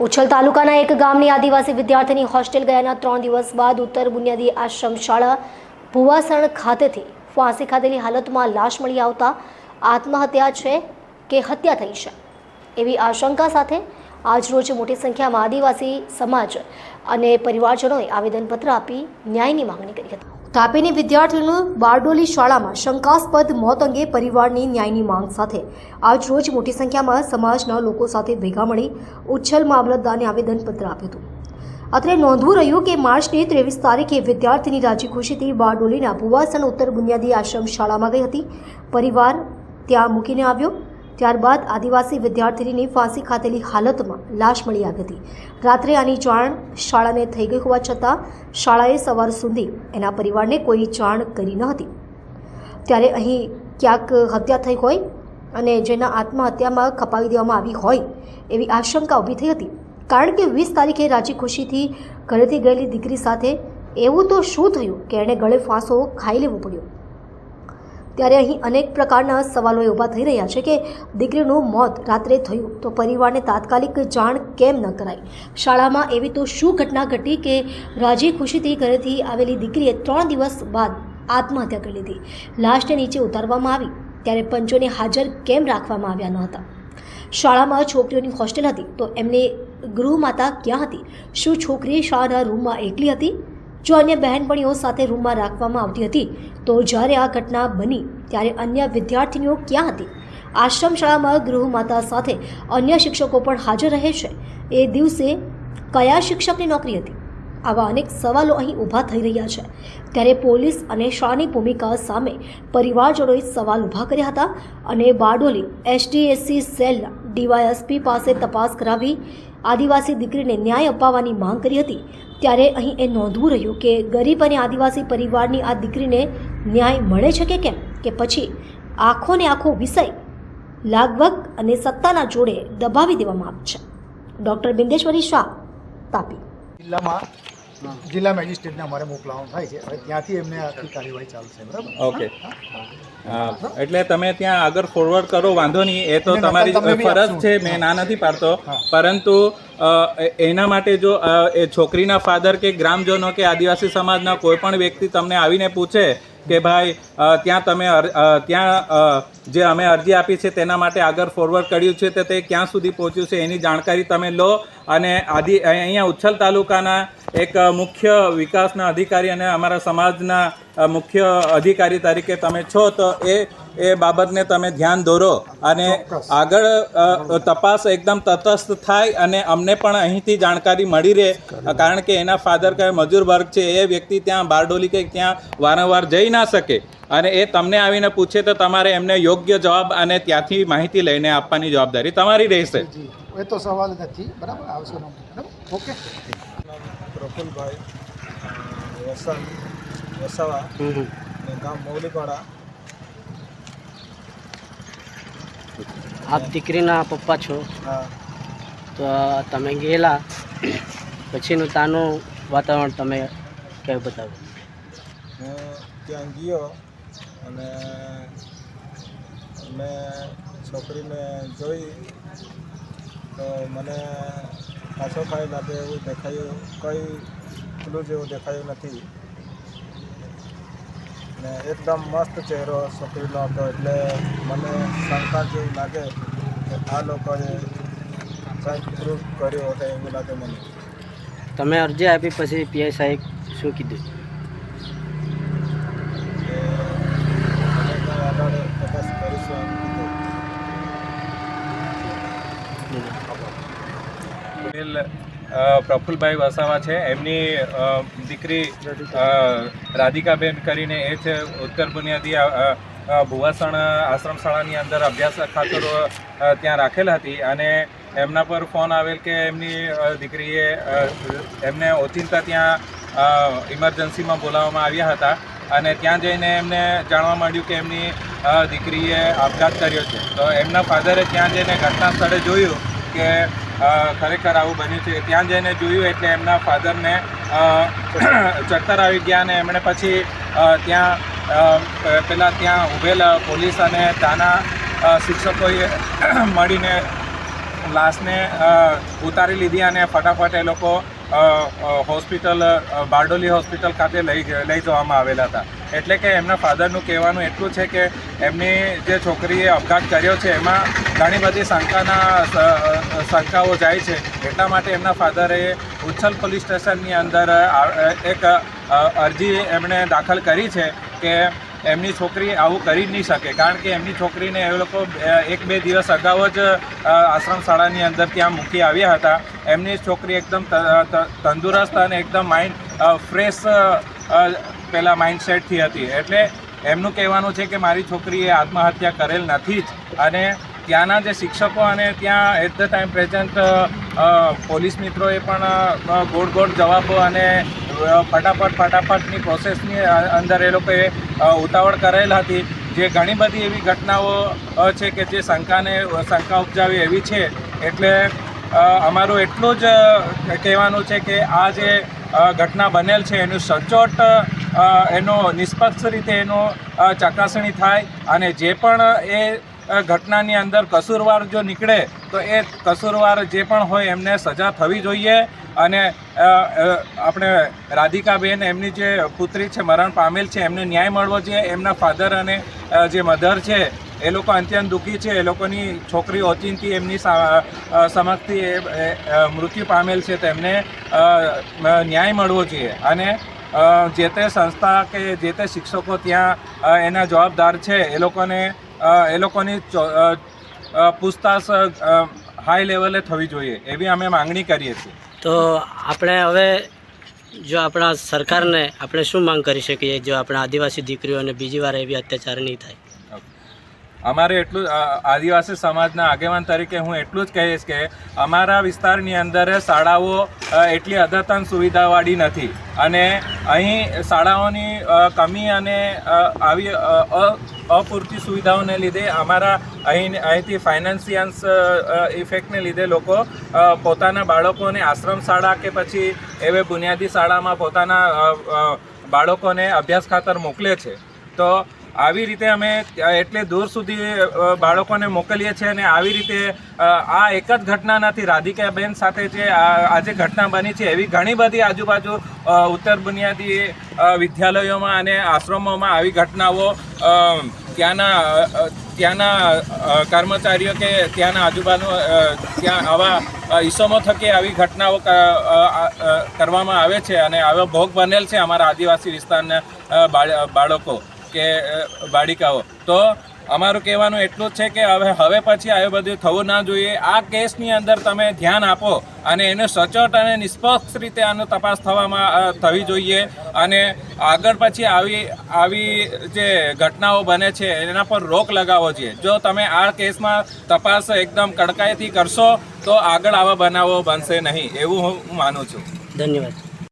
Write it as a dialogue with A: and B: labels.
A: ઉછલ તાલુકાના એક ગામની આદિવાસી વિદ્યાર્થીની હોસ્ટેલ ગયાના ત્રણ દિવસ બાદ ઉત્તર બુનિયાદી આશ્રમ શાળા ભુવાસણ ખાતેથી ફાંસી ખાધેલી હાલતમાં લાશ મળી આવતા આત્મહત્યા છે કે હત્યા થઈ છે? એવી આશંકા સાથે આજરોજ મોટી સંખ્યામાં આદિવાસી સમાજ અને પરિવારજનોએ આવેદનપત્ર આપી ન્યાયની માંગણી કરી હતી. તાપીની વિદ્યાર્થીઓનું બારડોલી શાળામાં શંકાસ્પદ મોત અંગે પરિવારની ન્યાયની માંગ સાથે આજરોજ મોટી સંખ્યામાં સમાજના લોકો સાથે ભેગા મળી ઉચ્છલ મામલતદારને આવેદનપત્ર આપ્યું હતું. અત્રે નોંધવું રહ્યું કે માર્ચની ત્રેવીસ તારીખે વિદ્યાર્થીની રાજી ખુશીથી બારડોલીના ભુવાસન ઉત્તર બુનિયાદી આશ્રમ શાળામાં ગઈ હતી. પરિવાર ત્યાં મૂકીને આવ્યો. ત્યારબાદ આદિવાસી વિદ્યાર્થીની ફાંસી ખાતેલી હાલતમાં લાશ મળી આવી હતી. રાત્રે આની જાણ શાળાને થઈ ગઈ હોવા છતાં શાળાએ સવાર સુધી એના પરિવારને કોઈ જાણ કરી ન હતી. ત્યારે અહીં ક્યાંક હત્યા થઈ હોય અને જેના આત્મહત્યામાં ખપાવી દેવામાં આવી હોય એવી આશંકા ઊભી થઈ હતી. કારણ કે વીસ તારીખે રાજી ખુશીથી ઘરેથી ગયેલી દીકરી સાથે એવું તો શું થયું કે એણે ગળે ફાંસો ખાઈ લેવો પડ્યો? ત્યારે અહીં અનેક પ્રકારના સવાલો ઊભા થઈ રહ્યા છે કે દીકરીનું મોત રાત્રે થયું તો પરિવારને તાત્કાલિક જાણ કેમ ન કરાઈ? શાળામાં એવી તો શું ઘટના ઘટી કે રાજી ખુશીથી ઘરેથી આવેલી દીકરીએ ત્રણ દિવસ બાદ આત્મહત્યા કરી લીધી. લાશને નીચે ઉતારવામાં આવી ત્યારે પંચોને હાજર કેમ રાખવામાં આવ્યા ન હતા? શાળામાં છોકરીઓની હોસ્ટેલ હતી તો એમને ગૃહમાતા ક્યાં હતી? શું છોકરી શાળાના રૂમમાં એકલી હતી? જો અન્ય બહેનપણીઓ સાથે રૂમમાં રાખવામાં આવતી હતી, તો જ્યારે આ ઘટના બની, ત્યારે અન્ય વિદ્યાર્થીનીઓ ક્યાં હતી? આશ્રમ શાળામાં ગૃહમાતા સાથે અન્ય શિક્ષકો પણ હાજર રહે છે. એ દિવસે કયા શિક્ષકની નોકરી હતી? આવા અનેક સવાલો અહીં ઊભા થઈ રહ્યા છે. ત્યારે પોલીસ અને શાળાની ભૂમિકા સામે પરિવારજનોએ સવાલ ઊભા કર્યા હતા અને બારડોલી એસડીએસસી સેલના ડીવાયએસપી પાસે તપાસ કરાવી આદિવાસી દીકરીને ન્યાય અપાવવાની માંગ કરી હતી. ત્યારે અહીં એ નોંધવું રહ્યું કે ગરીબ અને આદિવાસી પરિવારની આ દીકરીને ન્યાય મળે છે કે કેમ? કે પછી આખો ને આખો વિષય, લાગવગ અને સત્તાના જોડે દબાવી દેવામાં આવે છે. ડૉક્ટર બિંદેશ્વરી શાહ, તાપી.
B: જિલ્લામાં જિલ્લા મેજિસ્ટ્રેટને અમારે મોકલાવવાનું થાય છે. હવે ત્યાંથી એમને આખી કાર્યવાહી ચાલશે બરાબર?
C: ઓકે એટલે તમે ત્યાં આગળ ફોરવર્ડ કરો વાંધો નહીં. એ તો તમારી ફરજ છે મેં ના નથી પાડતો. પરંતુ એના માટે જો એ છોકરીના ફાધર કે ગ્રામજનો કે આદિવાસી સમાજના કોઈ પણ વ્યક્તિ તમને આવીને પૂછે કે ભાઈ ત્યાં તમે ત્યાં જે અમે અરજી આપી છે તેના માટે આગળ ફોરવર્ડ કર્યું છે તો તે ક્યાં સુધી પહોંચ્યું છે એની જાણકારી તમે લો. અને આદિ અહીંયા ઉચ્છલ તાલુકાના એક મુખ્ય વિકાસના અધિકારી અને અમારા સમાજના મુખ્ય અધિકારી તરીકે તમે છો તો એ એ બાબતને તમે ધ્યાન દોરો અને આગળ તપાસ એકદમ તટસ્થ થાય અને અમને પણ અહીંથી જાણકારી મળી રહે. કારણ કે એના ફાધર કંઈ મજૂર વર્ગ છે એ વ્યક્તિ ત્યાં બારડોલી કે ત્યાં વારંવાર જઈ ના શકે. અને એ તમને આવીને પૂછે તો તમારે એમને યોગ્ય જવાબ અને ત્યાંથી માહિતી લઈને આપવાની જવાબદારી તમારી રહેશે.
B: એ તો સવાલ નથી. બરાબર? આવશે બરાબર? ઓકે.
D: પ્રફુલભાઈ વસન વસાવા ગામ મૌલિકવાડા
E: આપ દીકરીના પપ્પા છો?
D: હા.
E: તો તમે ગયેલા. પછીનું તાનું વાતાવરણ તમે કયું બતાવો?
D: હું ત્યાં ગયો અને મેં છોકરીને જોઈ. તો મને પાછો ખાઈ લાગે એવું દેખાયું, કંઈ ખુલ્લું જેવું દેખાયું નથી. ને એકદમ મસ્ત ચહેરો છોકરીનો હતો એટલે મને શંકા જેવું લાગે કે આ લોકોએ કંઈક પ્રૂફ કર્યો હશે એવું લાગે મને.
E: તમે અરજી આપી પછી પીઆઈ સાહેબ શું કીધું
D: કે અમે કંઈ આગળ તપાસ કરીશું એમ કીધું
C: અ, પ્રફુલભાઈ વસાવા છે. એમની દીકરી રાધિકાબેન કરીને એ છે ઉત્તર બુનિયાદી ભુવાસણ આશ્રમ શાળાની અંદર અભ્યાસ ખાતર ત્યાં રાખેલ હતી અને એમના પર ફોન આવેલ કે એમની દીકરીએ એમને ઓચિંતા ત્યાં ઇમરજન્સીમાં બોલાવવામાં આવ્યા હતા અને ત્યાં જઈને એમને જાણવા માંડ્યું કે એમની દીકરીએ આપઘાત કર્યો છે. તો એમના ફાધરે ત્યાં જઈને ઘટના સ્થળે જોયું કે ખરેખર આવું બન્યું છે. ત્યાં જઈને જોયું એટલે એમના ફાધરને ચક્કર આવી ગયા અને એમણે પછી ત્યાં પેલા ત્યાં ઊભેલા પોલીસ અને ત્યાંના શિક્ષકોએ મળીને લાશને ઉતારી લીધી અને ફટાફટ એ લોકો હોસ્પિટલ બારડોલી હોસ્પિટલ ખાતે લઈ લઈ જવામાં આવેલા હતા. એટલે કે એમના ફાધરનું કહેવાનું એટલું છે કે એમની જે છોકરીએ અપઘાત કર્યો છે, એમાં ઘણી બધી શંકાના શંકાઓ જાય છે. એટલા માટે એમના ફાધરે ઉચ્છલ પોલીસ સ્ટેશનની અંદર એક અરજી એમણે દાખલ કરી છે કે એમની છોકરી આવું કરી જ નહીં શકે. કારણ કે એમની છોકરીને એ લોકો એક બે દિવસ અગાઉ જ આશ્રમ શાળાની અંદર ત્યાં મૂકી આવ્યા હતા. એમની છોકરી એકદમ તંદુરસ્ત અને એકદમ માઇન્ડ ફ્રેશ પેલા માઇન્ડસેટથી હતી. એટલે એમનું કહેવાનું છે કે મારી છોકરીએ આત્મહત્યા કરેલ નથી જ. અને ત્યાંના જે શિક્ષકો અને ત્યાં at the time present police મિત્રોએ પણ ગોળ ગોળ જવાબો અને ફટાફટ ફટાફટની પ્રોસેસની અંદર એ લોકોએ ઉતાવળ કરેલ હતી. જે ઘણી બધી એવી ઘટનાઓ છે કે જે શંકાને, શંકા ઉપજાવી એવી છે. એટલે અમારું એટલું જ કહેવાનું છે કે આ જે ઘટના બનેલ છે, એનું સચોટ એનો નિષ્પક્ષ રીતે એનો ચકાસણી થાય અને જે પણ એ ઘટનાની અંદર કસૂરવાર જો નીકળે, તો એ કસૂરવાર જે પણ હોય એમને સજા થવી જોઈએ અને આપણે રાધિકાબેન એમની જે પુત્રી છે, મરણ પામેલ છે, એમને ન્યાય મળવો જોઈએ. એમના ફાધર અને જે મધર છે, એ લોકો અત્યંત દુઃખી છે. એ લોકોની છોકરી ઓચિંતી એમની સમક્ષથી મૃત્યુ પામેલ છે. તેમને ન્યાય મળવો જોઈએ. અને જે તે સંસ્થા કે જે તે શિક્ષકો ત્યાં એના જવાબદાર છે, એ લોકોને એ લોકોની પૂછતાછ હાઈ લેવલે થવી જોઈએ, એવી અમે માંગણી કરીએ છીએ.
E: તો આપણે હવે જો આપણા સરકારને આપણે શું માંગ કરી શકીએ, જો આપણા આદિવાસી દીકરીઓને બીજી વાર એવી અત્યાચાર નહીં થાય?
C: અમારે એટલું આદિવાસી સમાજના આગેવાન તરીકે હું એટલું જ કહીશ કે અમારા વિસ્તારની અંદર શાળાઓ એટલી અદ્યતન સુવિધાવાળી નથી. અને અહીં શાળાઓની કમી અને આવી અપૂરતી સુવિધાઓને લીધે અમારા અહીં, અહીંથી ફાઇનાન્સિયન્સ ઇફેક્ટને લીધે લોકો પોતાના બાળકોને આશ્રમ શાળા કે પછી એવે બુનિયાદી શાળામાં પોતાના બાળકોને અભ્યાસ ખાતર મોકલે છે. તો આવી રીતે અમે એટલે દૂર સુધી બાળકોને મોકલીએ છીએ અને આવી રીતે આ એક જ ઘટના નથી રાધિકાબેન સાથે જે આજે ઘટના બની છે, એવી ઘણી બધી આજુબાજુ ઉત્તર બુનિયાદી વિદ્યાલયોમાં અને આશ્રમોમાં આવી ઘટનાઓ ત્યાંના ત્યાંના કર્મચારીઓ કે ત્યાંના આજુબાજુ ત્યાં આવા ઈસમો થકી આવી ઘટનાઓ કરવામાં આવે છે અને આવો ભોગ બનેલ છે અમારા આદિવાસી વિસ્તારના બાળ- બાળકો. કે બાળિકાઓ તો અમારું કહેવાનું એટલું જ છે કે હવે હવે પછી આવું બધું થવું ના જોઈએ. આ કેસની અંદર તમે ધ્યાન આપો અને એને સચોટ અને નિષ્પક્ષ રીતે આનો તપાસ થવામાં થવી જોઈએ. અને આગળ પછી આવી આવી જે ઘટનાઓ બને છે, એના પર રોક લગાવવો જોઈએ. જો તમે આ કેસમાં તપાસ એકદમ કડકાઈથી કરશો, તો આગળ આવા બનાવો બનશે નહીં. એવું હું માનું છું.
E: ધન્યવાદ.